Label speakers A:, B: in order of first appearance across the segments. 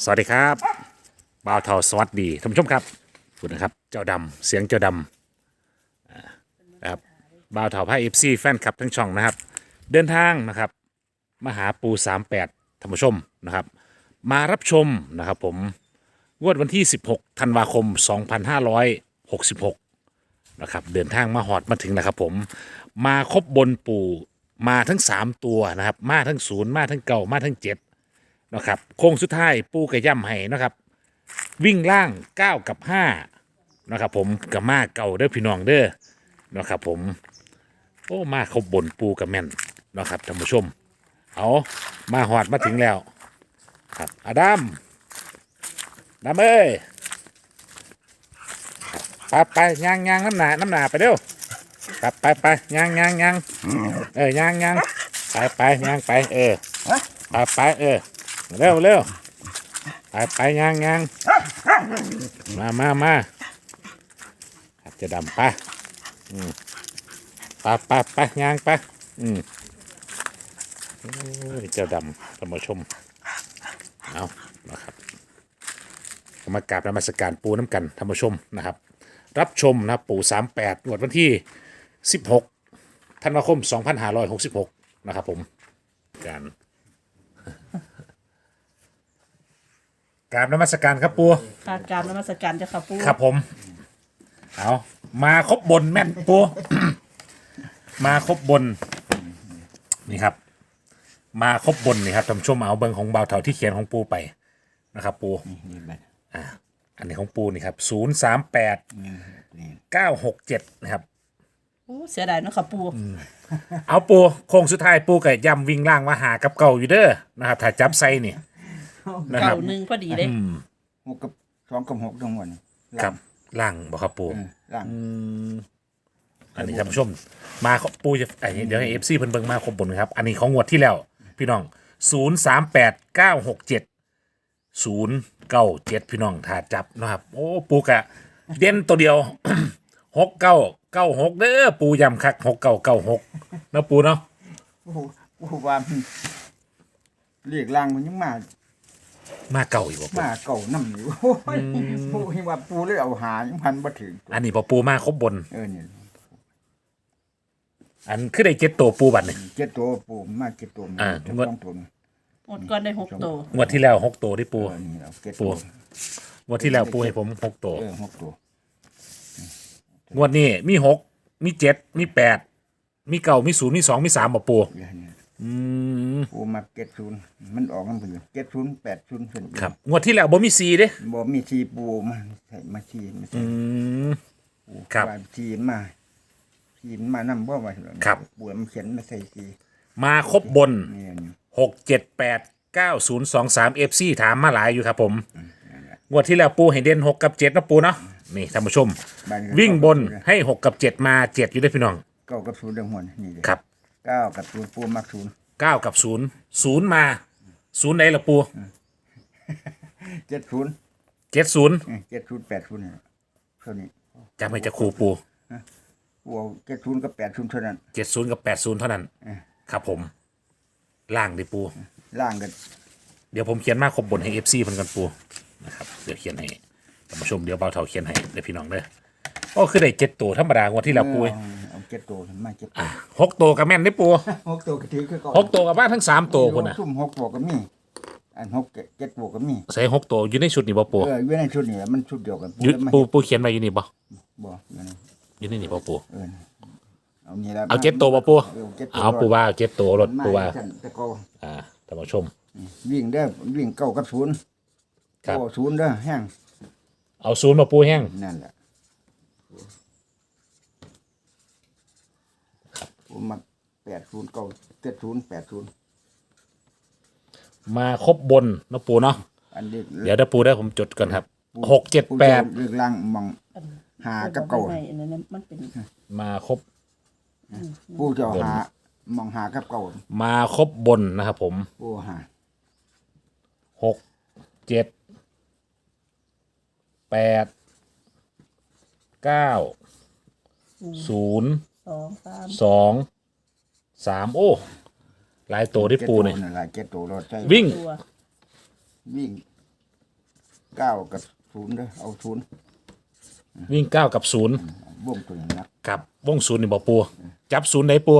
A: สวัสดีครับบ่าวเทาสวัสดีท่านผู้ชมครับคุณนะครับ เจ้าดำเสียงเจ้าดำนะครับบ่าวเทาพาเอฟซีแฟนคลับทั้งช่องนะครับ เดินทางนะครับมาหาปู38ท่านผู้ชมนะครับ มารับชมนะครับผมงวดวันที่ 16ธันวาคม 2566 นะครับ เดินทางมาหอดมาถึงนะครับผมมาครบบนปู่มาทั้ง 3 ตัวนะครับ มาทั้งศูนย์มาทั้งเก่ามาทั้งเจ็ด นะครับโค้งสุดท้ายปูกระย่ำให้นะครับ วิ่งล่าง 9 กับ5นะครับผมกับมาเก่าเด้อพี่น้องเด้อนะครับผมโอ้มาเขาบนปูกับแม่นนะครับท่านผู้ชม เอามาหอดมาถึงแล้ว ครับอาดัมดำเอ้ยครับไปไปย่างย่างน้ำหนาน้ำหนาไปเร็วครับไปไปย่างย่างย่างเออย่างย่างไปไปย่างไปเออไปไปเออ เร็วเร็วไปไปย่างยางมามามาอาจะดำปอืมไปไปไปย่างปอืมเจ้าดำท่านผู้ชม เอานะครับมากราบนมัสการปูน้ำกันท่านผู้ชมนะครับ รับชมนะปูสามแปดวดวันที่สิบหกธันวาคมสองพันห้าร้อยหกสิบหกนะครับผมการ กราบนมัสการครับปู
B: ค่ะกรารนมัสการเจ้าค่ะปู่
A: ครับผม เอามาครบบนแม่นปู มาครบบน นี่ครับ มาครบบนนี่ครับท่านผู้ชมเอาเบิงของเบาเถาที่เขียนของปูไปนะครับ ปู
C: นี่บัด
A: อันนี้ของปูนี่ครับศูนย์สามแปด
C: นี่
A: เก้าหกเจ็ดนะครับ
B: โอ้เสียดายเนาะค่ะปู่
A: เอาปูโค้งสุดท้ายปูกับย่ำวิ่งล่างมาหากับเก่าอยู่เด้อนะครับถ้าจับไซนี่ นะค
B: เก่า
A: รับ
B: หนึ่งพอดีเลย
A: อืม
C: หกกับสองกับหกทั้งหมด
A: ครับล่างบอกครับปู
C: เออล่าง
A: อันนี้ท่านผู้ชม มาขอปูจะไอ้เดี๋ยวให้เอฟซีเพิ่นเบิ่งมาครบบนครับ อันนี้ของงวดที่แล้ว พี่น้องศูนย์สามแปดเก้าหกเจ็ดศูนย์เก้าเจ็ดพี่น้องถ้าจับนะครับ โอ้ปูกะ เด่นตัวเดียว หกเก้าเก้าหกเด้อปูยำคักหกเก้าเก้าหกนะปูเนาะ
C: โอ้โหโอ้โหว่ามันเรียกล่างมันยังมา
A: มาเก่าอีกบ่ปู
C: มาเก่าน้ำอยู่โอ้ยปูเห็นว่าปูเลยเอาหายังพันบ่ถึง
A: อันนี้พอปูมาครบบน
C: เออนี่
A: อันคือได้เจ็ดตัวปูบัตรนี่
C: เจ็ดตัวปูมาเจ็ดตัว
A: อ่า
C: เจ็ด
A: งวด
C: สองตัว
B: หมดก่อนได้หกตัว
A: งวดที่แล้วหกตัวที่
C: ปู
A: ปู
C: เออนี่เอาเจ็ด
A: ปู
C: ตัว
A: งวดที่แล้วปูให้ผมหกตัว
C: เออหกตัว
A: งวดนี้มีหกมีเจ็ดมีแปดมีเก้ามีศูนย์มีสองมีสามบ่ปู
C: เออนี่
A: อืม
C: ปูมาเจ็ดศูนย์มันออกกันเพิ่นอยู่เจ็ดศูนย์แปดศูนย์เพิ่น
A: ครับ งวดที่แล้วบ่มีสีเด้
C: บ่มีชีปูมาใส่มาชีมาใส่
A: อืมครับ
C: ว่าชีนมาชีนมานำบ่ว่า
A: ครับ
C: ปูมันเขียนมาใส่ชี
A: มาครบบน
C: นี่นี่
A: หกเจ็ดแปดเก้าศูนย์สองสามเอฟซีถามมาหลายอยู่ครับผม งวดที่แล้วปูให้เด่นหกกับเจ็ดนะปูเนาะ นี่ท่านผู้ชม
C: บ้านก็
A: วิ่งบนให้หกกับเจ็ดมาเจ็ดอยู่ด้วยพี่น้อง
C: เก้ากับศูนย์เดังหัวนี่เลย
A: ครับ
C: เก้ากับศูนย์ปูมักศูนย์
A: เก้ากับศูนย์ศูนย์มาศูนย์ไหนล่ะปู
C: เจ็ดศูนย์
A: เจ็ดศูนย์
C: เอ้ยเจ็ดศูนย์แปดศูนย์เนี่ยเท่านี้
A: จำให้จะครูปู
C: ปูเอาเจ็ดศูนย์กับแปดศูนย์เท่านั้น
A: เจ็ดศูนย์กับแปดศูนย์เท่านั้น
C: เออ
A: ครับผมล่างดิปู
C: ล่างกัน
A: เดี๋ยวผมเขียนมาครบบนให้เอฟซีเพิ่นกันปูนะครับเดี๋ยวเขียนให้ท่านผู้ชมเดี๋ยวเบาเท่าเขียนให้เดี๋ยวพี่น้องเด้อโอ้คือได้เจ็ดตัวธรรมดางวดที่แล้วปู
C: เออเอาเจ็ดตัวมาเจ็ดตัว
A: หกตัวกับแม่นได้ปู
C: หกตัวก็ถือคือเก่า
A: หกตัวกับบ้านทั้งสามตัวคนน่ะ
C: ซุ่มหกตัวก็มีอันหกเจ็ดเจ็ดตัวก็มี
A: ใส่หกตัวอยู่ในชุดนี่บ่ปู
C: เอออยู่ในชุดนี่แหละมันชุดเดียวกัน
A: อยุ
C: เลยมา
A: ปูปูเขียนไว้อยู่นี่บ่
C: บ่อยู่ใน
A: อยู่ในนี่บ่ปู
C: เออเอานี่ละ
A: เอาเจ็ดตัวบ่ปู
C: เออเจ็ดตัว
A: เอาปูว่าเอาเจ็ดตัวรถปูว่า
C: มาจันแต่เก่า
A: อ่าท่านผู้ชม
C: วิ่งได้อวิ่งเก้ากับศูนย์
A: ครับ
C: เก้าศูนย์เด้อแห้ง
A: เอาศูนย์มาปูแห้ง
C: นั่นแหละ ผมมาแปดศูนย์เก้าเจ็ดศูนย์แปดศูนย์
A: มาครบบนเนาะปูเนาะ
C: อันนี้
A: เดี๋ยวถ้าปูได้ผมจดก่อนครับหกเจ็ดแปด
C: เรื่องล่างมองหากับเก่า
B: ไม่อันนั้นมันเป็น
A: มาครบ
C: ผู้เจ้าหามองหากับเก่า
A: มาครบบนนะครับผม
C: ผู้หา
A: หกเจ็ดแปดเก้าศูนย์
B: สองสาม
A: สองสามโอ้หลายตัวที่ปูเนี่ย
C: จ็ดตัวนั่นแหละเจ็ดตัวรถใช่
A: วิ่ง
B: ตัว
C: วิ่งเก้ากับศูนย์เด้อเอาศูนย์
A: วิ่งเก้ากับศูนย์
C: วงตัวนี้นัก
A: กับวงศูนย์นี่บ่ปูจับศูนย์ไหนปู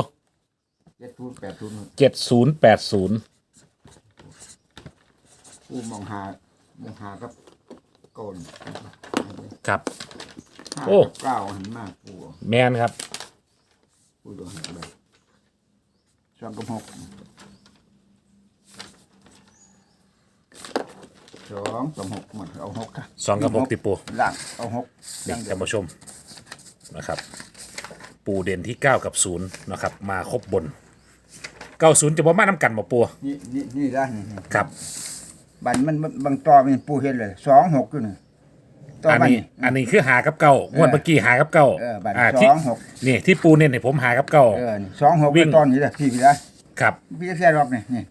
C: เจ็ดศูนย์แปดศูนย์
A: เจ็ดศูนย์แปดศูนย์
C: ปูมองหามองหากับโกน
A: ครับ
C: ห้า
A: โอ้
C: กับเก้าหันมากปู
A: แมนครับ
C: ปูตัวหันไปสองกับหกสองกับหกหมดเอาหกค่ะ
A: สองกับหกติปู
C: ล่างเอาหก
A: นี่
C: ยังเดีย
A: ท่า
C: วน
A: ผู้ชมนะครับ ปูเด่นที่เก้ากับศูนย์นะครับ มาครบบนเก้าศูนย์จะบ่มาน้ำกันบ่ปู
C: นี่นี่นี่ละนี่นี่
A: ครับ
C: บันมันมันบางตอมันปูเห็นเลยสองหกอยู่นี่ ต่อ
A: อัน
C: บัน
A: นี้อันนี้คือหากับเก้างวดเมื่อกี้หากับเก้า
C: เออบัตร
A: ที่
C: สองหก
A: นี่ที่ปูเน้นให้ผมหากับเก้า
C: เออนี่สองหก
A: วิ่
C: เป็น
A: ง
C: ตอนนี้แหละพี่พี่ละ
A: ครับ
C: พี่จะแค่รอบนี่นี่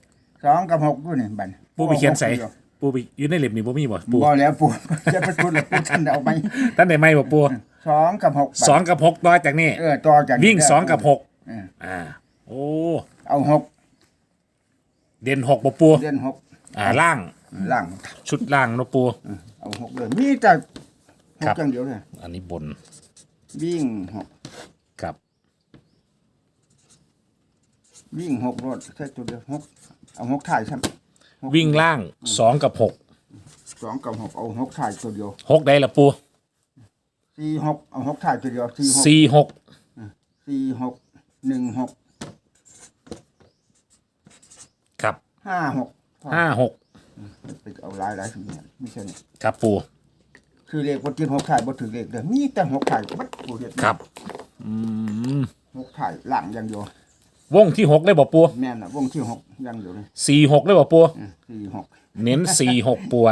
C: สองกับหกอยู่นี่บัน
A: ปูไปเขียนใส่
C: อาหก
A: ปูไปอยู่ในเล่มนี่บ่มีบ่
C: อยู่
A: ปู
C: บ่แล้วปูจะไปพูดแล้วปูท่านเอาไป
A: ท่านได้ไหมบ่ปู
C: สองกับหกบัตร
A: สองกับหกต่อจากนี้
C: เออต่อจากนี้
A: วิ่งสองกับหก
C: เออ
A: อ่า โอ้
C: เอาหก
A: เด่นหกบ่ปู
C: เล่นหก
A: อ่าล่าง
C: ล่าง
A: ชุดล่างเนาะปู
C: เออเอาหกเลยมีแต่ห
A: ครั
C: ก
A: บ
C: อย่างเดียวเลย
A: อันนี้บน
C: วิ่งหก
A: ครับ
C: วิ่งหกรถแค่ตัวเดียวหกเอาหกถ่ายใช่ไหมหก
A: วิ่งล่างสองกับหก
C: สองกับหกเอาหกถ่ายตัวเดียว
A: หกได้ละปู
C: สี่หกเอาหกถ่ายตัวเดียวสี่หก
A: สี่หก
C: สี่หกหนึ่งหก
A: ครับ
C: ห้าหก
A: ห้าหก
C: ไปเอาหลายหลายสิ่งเนี่ยไม่ใช่เนี่ย
A: ครับปู
C: คือเลขบนกินหกถ่ายบนถือเลขเด้อมีแต่หกถ่ายบัดปูเห็ด
A: ครับอืม
C: หกถ่ายหลังอย่างเดียว
A: วงที่หกเลยบ่ปู
C: แม่นน่ะวงที่หกอย่างเดียวเลย
A: สี่หกเลยบ่ปู
C: อืมสี่หก
A: เน้นสี่หกปัว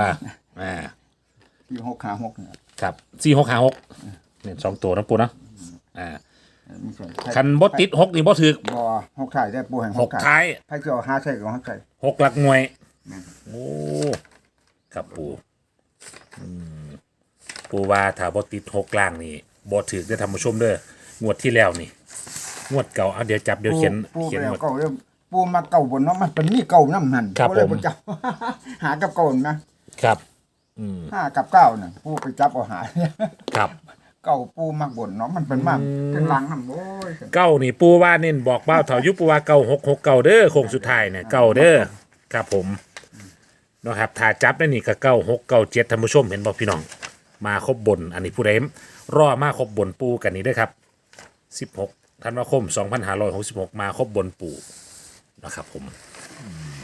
A: อ่า
C: สี่หกขาหกเนี่ย
A: ครับสี่หกหาหกเนี่ยสองตัวนะปูเนาะอ่า
C: ไม่ใช่
A: คันบดติดหกนี่บ่ถึก
C: บ่หกถ่ายได้ปูแห่ง
A: ห
C: ห
A: ก
C: กถ่าย
A: ท้าย
C: ไพ่เจ้าห้าใช่กับหกถ่าย
A: หกหลักหน่วย
C: แม่น
A: โอ้ครับปูอืมปูว่าถ้าบดติดหกล่างนี่บดถึกได้ทำผู้ชมเด้องวดที่แล้วนี่งวดเก่าเอาเดี๋ยวจับเดี๋ยวเขียน
C: ปู
A: เขียน
C: ไป
A: ง
C: เอา
A: วด
C: เก่าเรื่องปูมาเก่าบนเนาะมันเป็นมีเก่าน้ำหัน
A: ครับ
C: ปูเลย
A: ผม
C: บ่จับ หากับเก่านะ
A: ครับ อืม
C: ห้ากับเก้าน่ะปูไปจับเอาหา
A: ครับ
C: เก่าปูมักบ่นเนาะมันเป็นมากเป็นหลังน้ำโอ้ย
A: เก้านี่ปูว่าเน้นบอกเบ้าเถายุปูว่าเก้าหกหกเก้าเด้อโค้งสุดท้ายเนี่ยเก้าเด้อครับผมเนาะครับถ้าจับได้นี่ก็เก้าหกเก้าเจ็ดท่านผู้ชมเห็นบอกพี่น้อง มาครบบน อันนี้ผู้ใดรอมาครบบนปูกันนี้ด้วยครับสิบหกธันวาคมสองพันห้าร้อยหกสิบหกมาครบบนปูนะครับผมอืม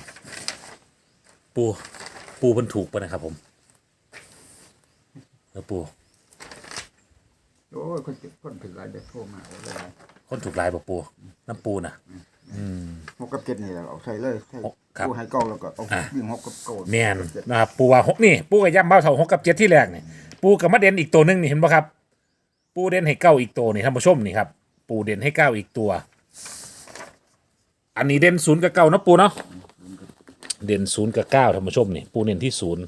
A: ปูปูเพิ่นถูกปะนะครับผมเออปู
C: โอ้ยคนติดคนผิดหลายเด็กโทรมาเอาเลย
A: คนถูกลายปะปูน้ำปูน่ะ
C: หกกับเจ็ดนี่แหละเอาใส่เลยใส่
A: หกครับ
C: ปูให้เก่าแล้วก็เอา
A: อะ
C: วิ่งหกกับเก่า
A: แมนนะครับปูว่าหกนี่ปูกับย่ำเบ้าเท่าหกกับเจ็ดที่แรกนี่ปูกับมะเด่นอีกตัวหนึงนี่เห็นปะครับ ปูเด่นให้เก้าอีกตัวนี่ท่านผู้ชมนี่ครับ ปูเด่นให้เก้าอีกตัว อันนี้เด่นศูนย์กับเก้านะปูเนาะเด่นศูนย์กับเก้าท่านผู้ชมนี่ปูเน้นที่ศูนย์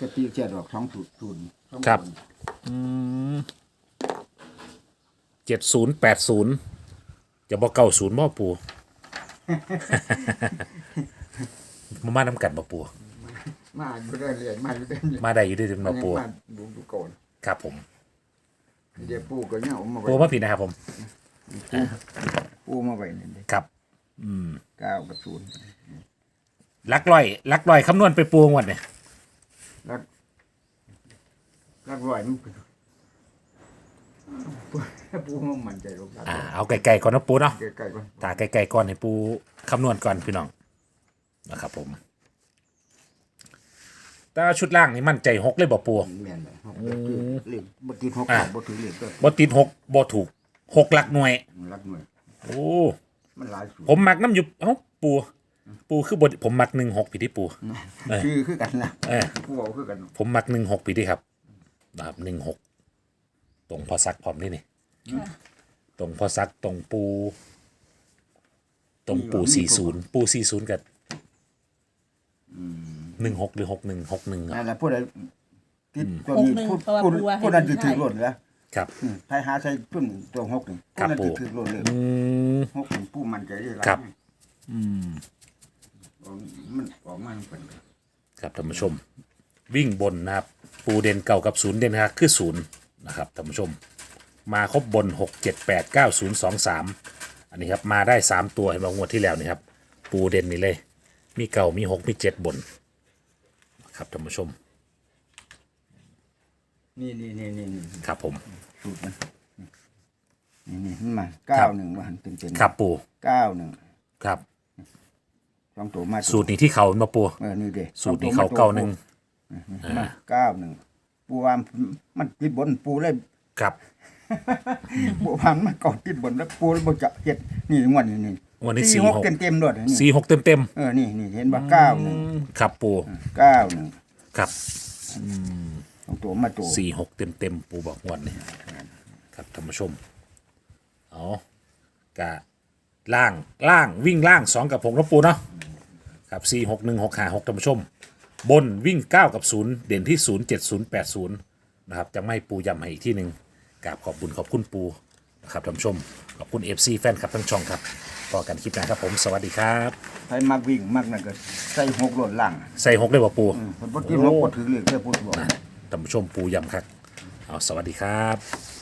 C: กะตีแค่ดอกท้องสูตรศูนย์ท้อง
A: ครับเจ็ดศูนย์แปดศูนย์จะบอกเก้าศูนย์บ่ปู มามาน้ำกันบ่ปู
C: มาอยู่ได้เรื่อยมาอยู่ได้เรื่อย
A: มาได้อยู่ด้วยถึงมาปู
C: มาดูดูก่อน
A: ครับผม
C: เดี๋ยวปูก็เนี่ยเอามาไว้
A: ปูมาผิดนะครับผม
C: ปูมาไว้นี่เด้
A: ครับ
C: เก้ากับศูนย์
A: ลักลอยลักลอยคำนวณไปปูงวดเนี่ย
C: แล้วรักร้อยมันเป็นปูปูมันมั่นใจลง
A: อ่าเอาไกลๆก่อนนะปูเนาะ
C: ใกล้ๆก่อน
A: ตาไกลๆก่อนให้ปูคำนวณก่อนพี่น้องนะครับผม แต่ว่าชุดล่างนี่มั่นใจหกเลยบ่ปู
C: แม่นเลยหกเดือนเรียกบ่ติดหก
A: อะ
C: ขาบ่ถือเรียกก็
A: บ่ติดหกบ่ถูกหกหลักหน่วย
C: รักหน่วย
A: โอ้
C: มันหลายสูตร
A: ผมมักน้ำอยุบเอ้าปู ปูคือบทผมมักหนึ่งหกปีที่ปูเออ
C: คือคือกันนะ
A: เออ
C: ปูเอาคือกัน
A: ผมมักหนึ่งหกปีที่ครับนะครับหนึ่งหก ตรงพอซักพร้อมนี่นี่ตรงพอซักตรงปู ตรงปูสี่ศูนย์ปูสี่ศูนย์กับหนึ่งหกหรือหกหนึ่งหกหนึ่ง
C: นั่นแหละพูดอะไรติดตัว
B: หก
C: นี้
B: หนึ่ง
C: พูด
B: เพราะว่า
C: พูด
B: ปูว่าให้
C: พูดนั่น
B: ดู
C: ถือ
B: ให้
C: ถือหล่นแล้ว
A: ครับ
C: อืมให้หาใช้ตุ้นตัวหกนี่
A: ครับ
C: นั่น
A: ปู่
C: ถือถือหล่นเลย
A: อืม
C: หกนี่ปูมันใจได้หลาย
A: ครับ อืม
C: ออกมันออกมาเป็น
A: ครับท่านผู้ชม วิ่งบนนะครับ ปูเด่นเก่ากับศูนย์เด่นครับคือศูนย์ นะครับท่านผู้ชม มาครบบนหกเจ็ดแปดเก้าศูนย์สองสามอันนี้ครับมาได้สามตัวเห็นไหมงวดที่แล้วนี่ครับ ปูเด่นนี่เลย มีเก่ามีหกมีเจ็ดบนครับท่านผู้ชม
C: นี่นี่นี่นี่นี่
A: ครับผม
C: สูตรมันนี่นี่มันมาเก้าหนึ่งมาหันเต็มเต็ม
A: ครับปู
C: เก้าหนึ่ง
A: ครับ
C: สองตัวมา
A: สูตรนี้ที่เขามาปู
C: เออนี่เด้
A: สูตรนี้เขาเก่าหนึ่ง
C: มาเก้าหนึ่ง ปูว่ามันติดบนปูเลย
A: ครับ
C: ปูว่ามันเก่าติดบนแล้วปูเลยบ่จะเฮ็ดนี่งวดนี้นี่
A: วันนี้
C: สี่
A: สี่
C: หก
A: หก
C: เต็มเต็มๆด้วยนี่
A: สี่หกเต็มเต็ม
C: เออนี่นี่เห็นว่าเก้าหนึ่ง
A: ๆครับปู
C: เก้าหนึ่ง
A: ครับ
C: สองตัวมาตัว
A: สี่หกเต็มเต็มๆปูบอกงวดนี่ครับท่านผู้ชมเอากะล่างล่างวิ่งล่างสองกับผมแล้วปูเนาะครับสี่หกหนึ่งหกห้าหกท่านผู้ชม บนวิ่งเก้ากับศูนย์เด่นที่ศูนย์เจ็ดศูนย์แปดศูนย์นะครับ จะไม่ปูย้ำให้อีกที่หนึ่งกราบขอบคุณขอบคุณปูนะครับท่านผู้ชม ขอบคุณเอฟซีแฟนคลับทั้งช่องครับพอกันคลิปหน้าครับผม สวัสดีครับ
C: ใครมักวิ่งมักนั่นก็ใส่หกโหลดล่าง
A: ใส่หกเลยบ่ปู
C: อืมเพิ่นบ่ติดหกบ่ถือเลขเด้อพูดบอก
A: ท่านผู้ชมปูย้ำครับ เอาสวัสดีครับ